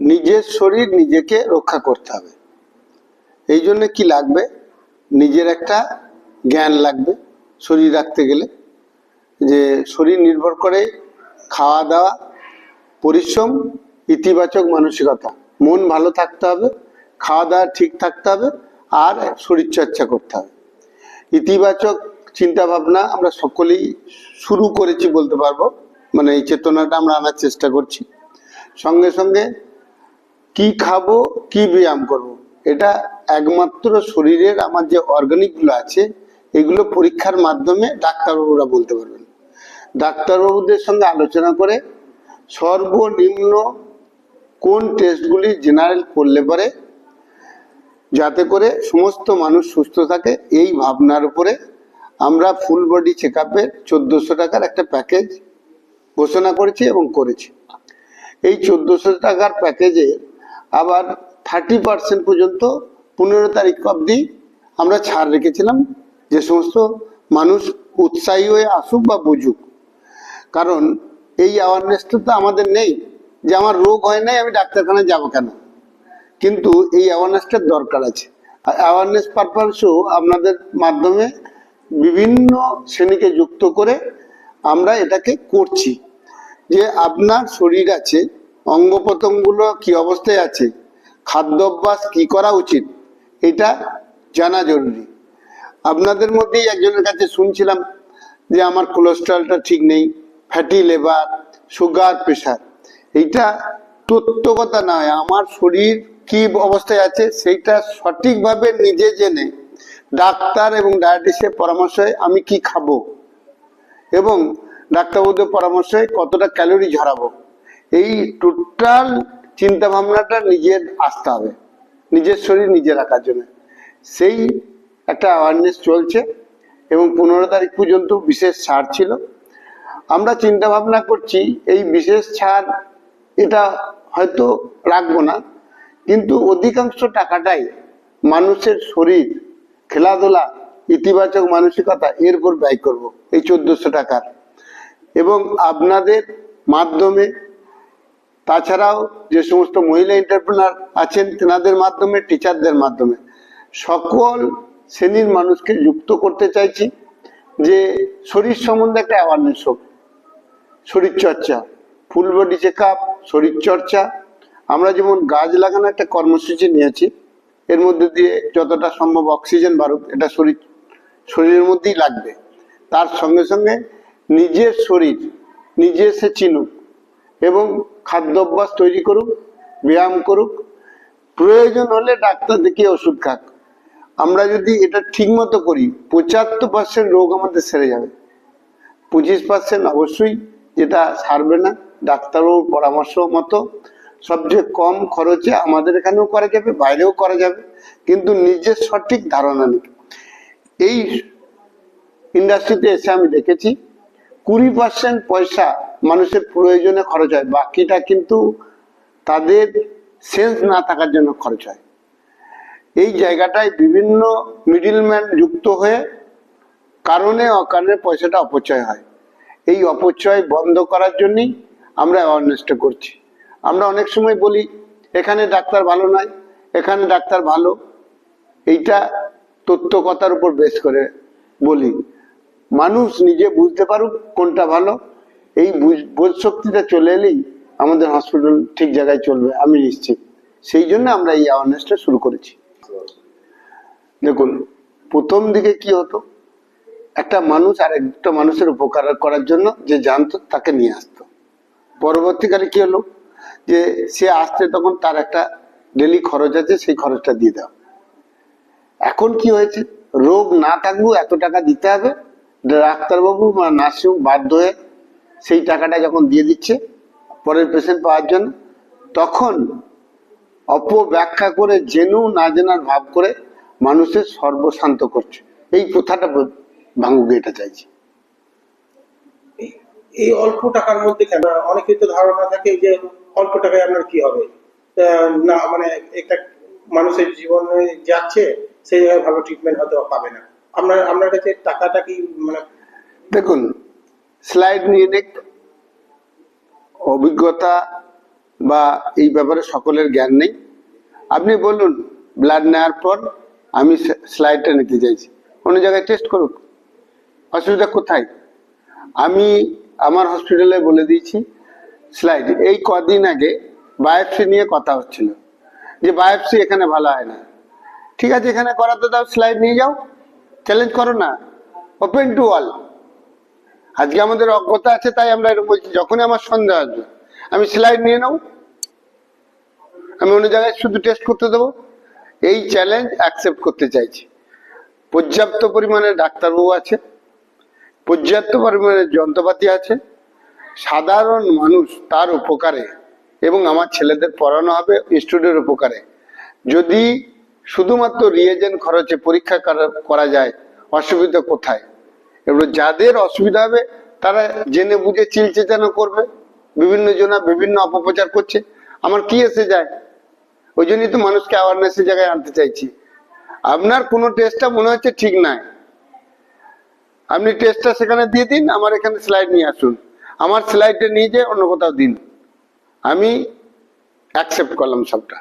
নিজের শরীর নিজেকে রক্ষা করতে হবে। এই জন্য কি লাগবে? নিজের একটা জ্ঞান লাগবে শরীর রাখতে গেলে। যে শরীর নির্ভর করে খাওয়া দাওয়া, পরিশ্রম, ইতিবাচক মানসিকতা। মন ভালো থাকতে হবে, খাওয়া দাওয়া ঠিক থাকতে হবে, আর শরীর চর্চা করতে হবে। ইতিবাচক চিন্তা ভাবনা আমরা সকলেই শুরু করেছি বলতে পারব। মানে এই চেতনাটা আমরা আনার চেষ্টা করছি। সঙ্গে সঙ্গে কি খাব, কি ব্যায়াম করব। এটা একমাত্র শরীরের আমার যে অর্গানিকগুলো আছে, এগুলো পরীক্ষার মাধ্যমে ডাক্তারবাবুরা বলতে পারবেন ডাক্তারবাবুদের সঙ্গে আলোচনা করে সর্বনিম্ন কোন টেস্টগুলি জেনারেল করলে পরে, যাতে করে সমস্ত মানুষ সুস্থ থাকে, এই ভাবনার উপরে আমরা ফুল বডি চেক আপের চোদ্দোশো টাকার একটা প্যাকেজ ঘোষণা করেছি এবং করেছি এই চোদ্দোশো টাকার প্যাকেজে আবার থার্টি পার্সেন্ট পর্যন্ত পনেরো তারিখ অবধি আমরা ছাড় রেখেছিলাম। যে সমস্ত মানুষ উৎসাহী হয়ে আসুক বা বুঝুক। কারণ এই অ্যাওয়ারনেসটা তো আমাদের নেই। যে আমার রোগ হয় নাই, আমি ডাক্তারখানায় যাব কেন? কিন্তু এই অ্যাওয়ারনেসটার দরকার আছে। আর অ্যাওয়ারনেস পারপাসও আপনাদের মাধ্যমে বিভিন্ন শ্রেণীকে যুক্ত করে আমরা এটাকে করছি। যে আপনার শরীর আছে অঙ্গ প্রত্যঙ্গগুলো কি অবস্থায় আছে? খাদ্যাভ্যাস কি করা উচিত? এটা জানা জরুরি। আপনাদের মধ্যেই একজনের কাছে শুনছিলাম যে আমার কোলেস্ট্রলটা ঠিক নেই ফ্যাটি লিভার সুগার প্রেশার এইটা তত্ত্বকতা নয়, আমার শরীর কি অবস্থায় আছে সেইটা সঠিকভাবে নিজে জেনে ডাক্তার এবং ডায়াটিসের পরামর্শে আমি কি খাব এবং ডাক্তারবাবুদের পরামর্শে কতটা ক্যালোরি ঝরাবো। এই টোটাল চিন্তা ভাবনাটা নিজের আসতে হবে। নিজের শরীর নিজে রাখার জন্য। সেই একটা অ্যাওয়ারনেস চলছে এবং পনেরো তারিখ পর্যন্ত বিশেষ ছাড় ছিল। আমরা চিন্তা ভাবনা করছি, এই বিশেষ ছাড় এটা হয়তো রাখব না, কিন্তু অধিকাংশ টাকাটাই মানুষের শরীর, খেলাধুলা, ইতিবাচক মানসিকতা এর উপর ব্যয় করব, এই চোদ্দশো টাকার। এবং আপনাদের মাধ্যমে তাছাড়াও যে সমস্ত মহিলা এন্টারপ্রেনার আছেন, তেনাদের মাধ্যমে টিচারদের মাধ্যমে, সকল শ্রেণির মানুষকে যুক্ত করতে চাইছি যে শরীর সম্বন্ধে একটা অ্যাওয়ারনেস হোক। শরীরচর্চা ফুল বডি চেক আপ শরীরচর্চা আমরা যেমন গাছ লাগানো একটা কর্মসূচি নিয়েছি, এর মধ্যে দিয়ে যতটা সম্ভব অক্সিজেন বাড়ুক, এটা শরীর, শরীরের মধ্যেই লাগবে। তার সঙ্গে সঙ্গে নিজের শরীর, নিজে সে চিনুক। এবং খাদ্যাভ্যাস তৈরি করুক, ব্যায়াম করুক। প্রয়োজন হলে ডাক্তার দেখিয়ে ওষুধ খাক। আমরা যদি এটা ঠিক মতো করি, পঁচাত্তর পার্সেন্ট রোগ আমাদের সেরে যাবে। পঁচিশ পার্সেন্ট অবশ্যই যেটা সারবে না। ডাক্তারবাবুর পরামর্শ মতো সবচেয়ে কম খরচে আমাদের এখানেও করা যাবে, বাইরেও করা যাবে, কিন্তু নিজের সঠিক ধারণা নেই। এই ইন্ডাস্ট্রিতে এসে আমি দেখেছি, কুড়ি পার্সেন্ট পয়সা মানুষের প্রয়োজনে খরচ হয়, বাকিটা কিন্তু তাদের সেন্স না থাকার জন্য খরচ হয়। এই জায়গাটায় বিভিন্ন মিডিলম্যান যুক্ত হয়ে কারণে অকারণে পয়সাটা অপচয় হয়। এই অপচয় বন্ধ করার জন্যই আমরা অ্যাওয়ারনেসটা করছি। আমরা অনেক সময় বলি, এখানে ডাক্তার ভালো নয় এখানে ডাক্তার ভালো। এইটা তত্ত্বকতার উপর বেশ করে বলি। মানুষ নিজে বুঝতে পারুক কোনটা ভালো এই বোধ শক্তিটা চলে এলেই আমাদের হসপিটাল ঠিক জায়গায় চলবে, আমি নিশ্চিত। সেই জন্য আমরা এই অ্যাওয়ারনেসটা শুরু করেছি। দেখুন, প্রথম দিকে কি হতো? একটা মানুষ আর একটা মানুষের উপকার করার জন্য যে জানতো, তাকে নিয়ে আসতো। পরবর্তীকালে কি হলো? যে সে আসতে তখন তার একটা ডেলি খরচ আছে, সেই খরচটা দিয়ে দাও এখন কি হয়েছে? রোগ না থাকলেও এত টাকা দিতে হবে, ডাক্তারবাবু বা নার্সিং বাধ্য হয়ে সেই টাকাটা যখন দিয়ে দিচ্ছে পরের পেশেন্ট পাওয়ার জন্য তখন অপব্যাখ্যা করে জেনেও না জেনার ভাব করে মানুষের সর্বশান্ত করছে। এই প্রথাটা ভাঙুক এটা চাইছি। এই- অল্প টাকার মধ্যে কেন? অনেকের তো ধারণা থাকে যে অল্প টাকায় আপনার কি হবে? না মানে একটা মানুষের জীবনে যাচ্ছে সেই জায়গায় ভালো ট্রিটমেন্ট হয়তো পাবে না। আপনার আপনার কাছে টাকাটা কি মানে দেখুন স্লাইড নিয়ে নিক। অভিজ্ঞতা বা এই ব্যাপারে সকলের জ্ঞান নেই। আপনি বলুন ব্লাড নেওয়ার পর আমি স্লাইডটা নিতে চাইছি। অন্য জায়গায় টেস্ট করুক অসুবিধা কোথায়? আমি আমার হসপিটালে বলে দিয়েছি স্লাইড এই কদিন আগে বায়োপসি নিয়ে কথা হচ্ছিল। যে বায়োপসি এখানে ভালো হয় না। ঠিক আছে, এখানে করাতে দাও স্লাইড নিয়ে যাও। চ্যালেঞ্জ করো না। ওপেন টু অল আজকে আমাদের অজ্ঞতা আছে, তাই আমরা এরকম বলছি, যখনই আমার সন্দেহ আসবে, আমি স্লাইড নিয়ে নেব, আমি অন্য জায়গায় শুধু টেস্ট করতে দেবো, এই চ্যালেঞ্জ অ্যাকসেপ্ট করতে চাইছি। পর্যাপ্ত পরিমাণে ডাক্তারবাবু আছে, পর্যাপ্ত পরিমাণে যন্ত্রপাতি আছে, সাধারণ মানুষ তার উপকারে এবং আমার ছেলেদের পড়ানো হবে স্টুডেন্টের উপকারে। যদি শুধুমাত্র রিয়েজেন্ট খরচে পরীক্ষা করা- করা যায়, অসুবিধা কোথায়? এবার যাদের অসুবিধা হবে, তারা জেনে বুঝে চিলচেচানো করবে। বিভিন্ন জনা বিভিন্ন অপপ্রচার করছে। আমার কি এসে যায়? ওই জন্যই তো মানুষকে অ্যাওয়ারনেসের জায়গায় আনতে চাইছি। আপনার কোনো টেস্টটা মনে হচ্ছে ঠিক নাই। আপনি টেস্টটা সেখানে দিয়ে দিন, আমার এখানে স্লাইড নিয়ে আসুন। আমার স্লাইডটা নিয়ে যেয়ে অন্য কোথাও দিন। আমি অ্যাকসেপ্ট করলাম সবটা।